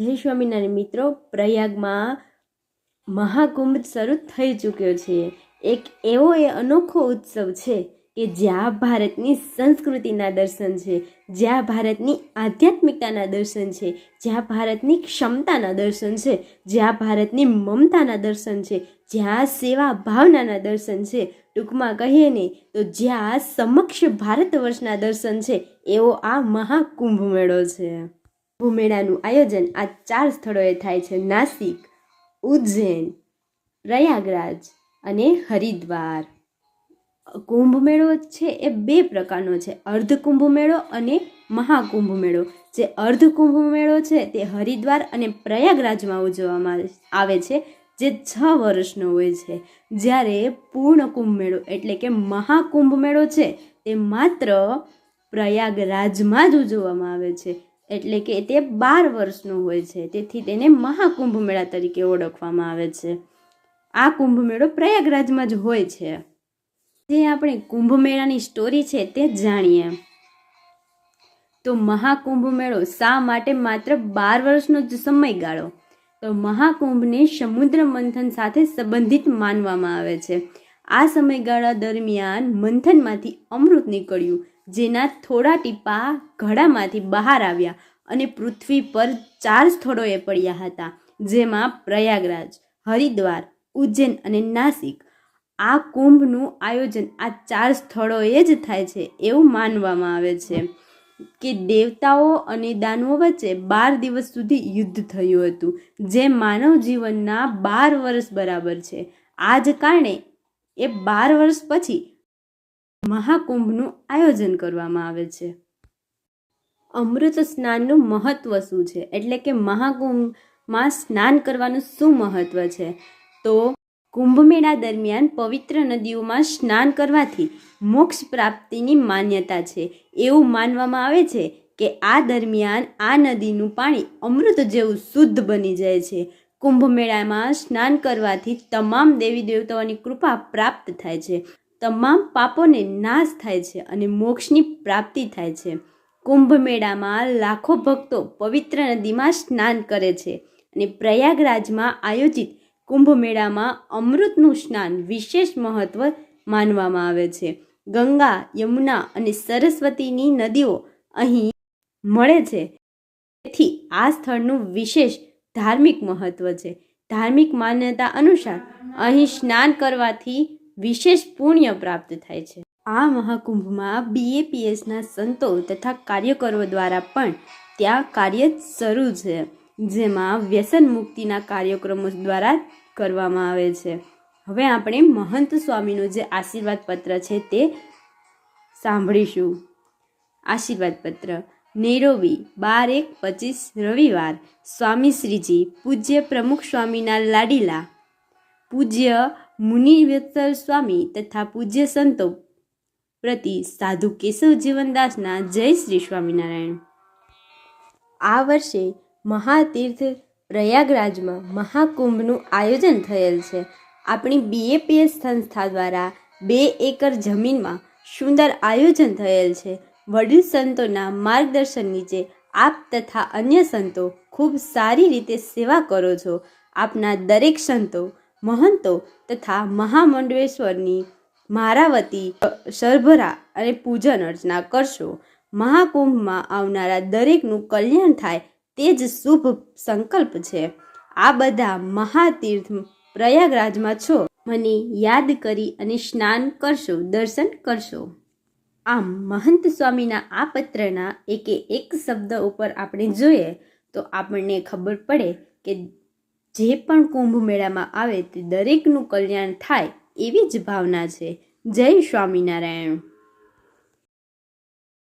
જય સ્વામિનારાયણ મિત્રો પ્રયાગમાં મહાકુંભ શરૂ થઈ ચૂક્યો છે. એક એવો એ અનોખો ઉત્સવ છે કે જ્યાં ભારતની સંસ્કૃતિના દર્શન છે, જ્યાં ભારતની આધ્યાત્મિકતાના દર્શન છે, જ્યાં ભારતની ક્ષમતાના દર્શન છે, જ્યાં ભારતની મમતાના દર્શન છે, જ્યાં સેવા ભાવનાના દર્શન છે. ટૂંકમાં કહીએ ને તો જ્યાં સમક્ષ ભારત વર્ષના દર્શન છે, એવો આ મહાકુંભ મેળો છે. કુંભ મેળાનું આયોજન આ ચાર સ્થળોએ થાય છે. નાસિક, ઉજ્જૈન, પ્રયાગરાજ અને હરિદ્વાર. કુંભ મેળો છે એ બે પ્રકારનો છે. અર્ધ કુંભ મેળો અને મહાકુંભ મેળો જે અર્ધ કુંભ મેળો છે તે હરિદ્વાર અને પ્રયાગરાજમાં ઉજવવામાં આવે છે, જે છ વર્ષનો હોય છે. જ્યારે પૂર્ણ કુંભ મેળો એટલે કે મહાકુંભ મેળો છે તે માત્ર પ્રયાગરાજમાં જ ઉજવવામાં આવે છે. એટલે કે તે બાર વર્ષનો હોય છે. તેથી તેને મહાકુંભ મેળા તરીકે ઓળખવામાં આવે છે. આ કુંભ મેળો પ્રયાગરાજમાં જ હોય છે. જે આપણે કુંભ મેળાની સ્ટોરી છે તે જાણીએ. તો મહાકુંભ મેળો શા માટે માત્ર બાર વર્ષનો જ સમયગાળો? તો મહાકુંભને સમુદ્ર મંથન સાથે સંબંધિત માનવામાં આવે છે. આ સમયગાળા દરમિયાન મંથનમાંથી અમૃત નીકળ્યું. જેના થોડા ટીપા ઘડામાંથી બહાર આવ્યા અને પૃથ્વી પર ચાર સ્થળોએ પડ્યા હતા, જેમાં પ્રયાગરાજ, હરિદ્વાર, ઉજ્જૈન અને નાસિક. આ કુંભનું આયોજન આ ચાર સ્થળોએ જ થાય છે એવું માનવામાં આવે છે કે દેવતાઓ અને દાનવો વચ્ચે બાર દિવસ સુધી યુદ્ધ થયું હતું, જે માનવ જીવનના બાર વર્ષ બરાબર છે. આ જ કારણે એ બાર વર્ષ પછી મહાકુંભનું આયોજન કરવામાં આવે છે. અમૃત સ્નાનનું મહત્ત્વ શું છે? એટલે કે મહાકુંભમાં સ્નાન કરવાનું શું મહત્ત્વ છે? તો કુંભમેળા દરમિયાન પવિત્ર નદીઓમાં સ્નાન કરવાથી મોક્ષ પ્રાપ્તિની માન્યતા છે. એવું માનવામાં આવે છે કે આ દરમિયાન આ નદીનું પાણી અમૃત જેવું શુદ્ધ બની જાય છે. કુંભમેળામાં સ્નાન કરવાથી તમામ દેવી દેવતાઓની કૃપા પ્રાપ્ત થાય છે. તમામ પાપોને નાશ થાય છે અને મોક્ષની પ્રાપ્તિ થાય છે. કુંભ મેળામાં લાખો ભક્તો પવિત્ર નદીમાં સ્નાન કરે છે અને પ્રયાગરાજમાં આયોજિત કુંભ મેળામાં અમૃતનું સ્નાન વિશેષ મહત્ત્વ માનવામાં આવે છે. ગંગા, યમુના અને સરસ્વતીની નદીઓ અહીં મળે છે. તેથી આ સ્થળનું વિશેષ ધાર્મિક મહત્ત્વ છે. ધાર્મિક માન્યતા અનુસાર અહીં સ્નાન કરવાથી વિશેષ પુણ્ય પ્રાપ્ત થાય છે. આ મહાકુંભમાં બીએપીએસના સંતો તથા કાર્યકરો દ્વારા પણ ત્યાં કાર્ય શરૂ છે, જેમાં વ્યસન મુક્તિના કાર્યક્રમો દ્વારા કરવામાં આવે છે. હવે આપણે મહંત સ્વામીનું જે આશીર્વાદ પત્ર છે તે સાંભળીશું. આશીર્વાદ પત્ર, નૈરોબી બાર એક પચીસ રવિવાર, સ્વામી શ્રીજી, પૂજ્ય પ્રમુખ સ્વામીના લાડીલા, પૂજ્ય મુનિવેત્સર સ્વામી તથા પૂજ્ય સંતો પ્રતિ સાધુ કેશવ જીવનદાસના જય શ્રી સ્વામિનારાયણ. આ વર્ષે મહાતીર્થ પ્રયાગરાજમાં મહાકુંભનું આયોજન થયેલ છે. આપણી બીએપીએસ સંસ્થા દ્વારા બે એકર જમીનમાં સુંદર આયોજન થયેલ છે. વડીલ સંતોના માર્ગદર્શન નીચે આપ તથા અન્ય સંતો ખૂબ સારી રીતે સેવા કરો છો. આપના દરેક સંતો મહંતો તથા મહામંડળેશ્વરની મારાવતી સરભરા અને પૂજન અર્ચના કરશો. મહાકુંભમાં આવનારા દરેકનું કલ્યાણ થાય તે જ શુભ સંકલ્પ છે. આ બધા મહાતીર્થ પ્રયાગરાજમાં છો. મને યાદ કરી અને સ્નાન કરશો, દર્શન કરશો. આમ મહંત સ્વામીના આ પત્રના એકે એક શબ્દ ઉપર આપણે જોઈએ તો આપણને ખબર પડે કે જે પણ કુંભ મેળામાં આવે તે દરેકનું કલ્યાણ થાય એવી જ ભાવના છે. જય સ્વામિનારાયણ.